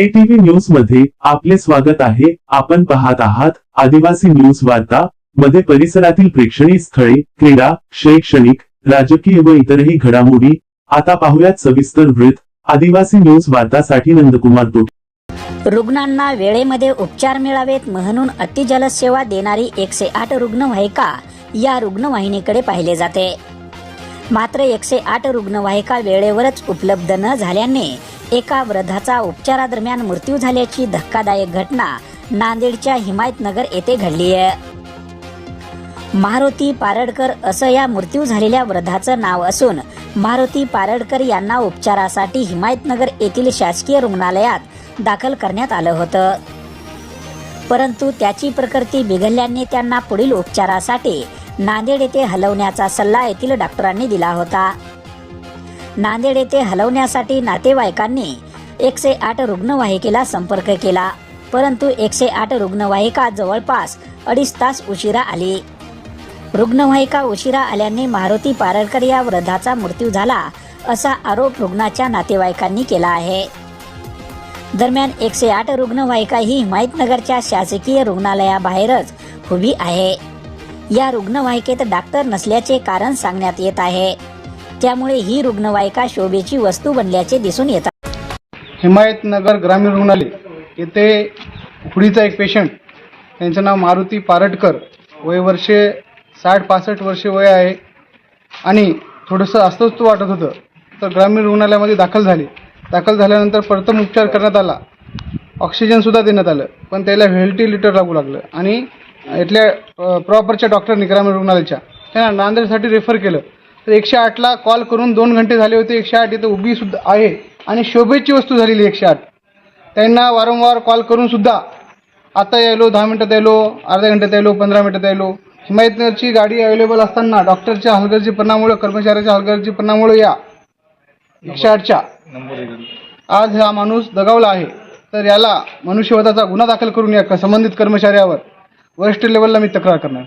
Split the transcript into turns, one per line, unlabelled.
ATV न्यूजमध्ये आपले स्वागत आहे. आपण पाहत आहात आदिवासी न्यूज वार्ता मध्ये परिसरातील प्रेक्षणीय स्थळे क्रीडा शैक्षणिक राजकीय व इतरही घडामोडी. आता पाहुयात सविस्तर वृत्त. आदिवासी न्यूज वार्तासाठी नंदकुमार तोट.
रुग्णांना वेळेमध्ये उपचार मिळावेत म्हणून अतिजलद सेवा देणारी एकशे आठ रुग्णवाहिका या रुग्णवाहिनीकडे पाहिले जाते. मात्र एकशे आठ रुग्णवाहिका वेळेवरच उपलब्ध न झाल्याने एका वृद्धाचा उपचारादरम्यान मृत्यू झाल्याची धक्कादायक घटना नांदेडच्या हिमायतनगर येथे घडली आहे. मारुती पारडकर असं या मृत्यू झालेल्या वृद्धाचं नाव असून मारुती पारडकर यांना उपचारासाठी हिमायतनगर येथील शासकीय रुग्णालयात दाखल करण्यात आलं होतं. परंतु त्याची प्रकृती बिघडल्याने त्यांना पुढील उपचारासाठी नांदेड येथे हलवण्याचा सल्ला येथील डॉक्टरांनी दिला होता. नांदेड येथे हलवण्यासाठी नातेवाईकांनी एकशे आठ रुग्णवाहिकेला संपर्क केला. परंतु एकशे आठ रुग्णवाहिका जवळपास अडीच तास उशिरा आली. रुग्णवाहिका उशिरा आल्याने मारुती पारळकर या वृद्धाचा मृत्यू झाला असा आरोप रुग्णाच्या नातेवाईकांनी केला आहे. दरम्यान एकशे आठ रुग्णवाहिका ही हिमायतनगरच्या शासकीय रुग्णालयाबाहेरच उभी आहे. या रुग्णवाहिकेत डॉक्टर नसल्याचे कारण सांगण्यात येत आहे. त्यामुळे ही रुग्णवाहिका शोभेची वस्तू बनल्याचे दिसून येतात.
हिमायतनगर ग्रामीण रुग्णालय येथे हुडीचा एक पेशंट त्यांचं नाव मारुती पारटकर वय वर्षे साठ पासष्ट वर्षे वय आहे. आणि थोडंसं अस्वस्थ वाटत होतं तर ग्रामीण रुग्णालयामध्ये दाखल झाले. दाखल झाल्यानंतर प्रथम उपचार करण्यात आला. ऑक्सिजनसुद्धा देण्यात आलं पण त्याला व्हेंटिलेटर लागू लागलं. आणि इथल्या प्रॉपरच्या डॉक्टरनी ग्रामीण रुग्णालयाच्या त्यांना नांदेडसाठी रेफर केलं. तर एकशे आठला कॉल करून दोन घंटे झाले होते. एकशे आठ इथं उभी सुद्धा आहे आणि शोभेची वस्तू झालेली एकशे आठ. त्यांना वारंवार कॉल करून सुद्धा आता यायलो दहा मिनटात यायलो अर्ध्या घंट्यात यायलो पंधरा मिनटात यायलो. हिमायतनगरची गाडी अवेलेबल असताना डॉक्टरच्या हलगर्जीपणामुळे कर्मचाऱ्याच्या हलगर्जीपणामुळे या. एकशे आठच्या. आज हा माणूस दगावला आहे. तर याला मनुष्यवधाचा गुन्हा दाखल करून या संबंधित कर्मचाऱ्यावर. वरिष्ठ लेवलला मी तक्रार करणार.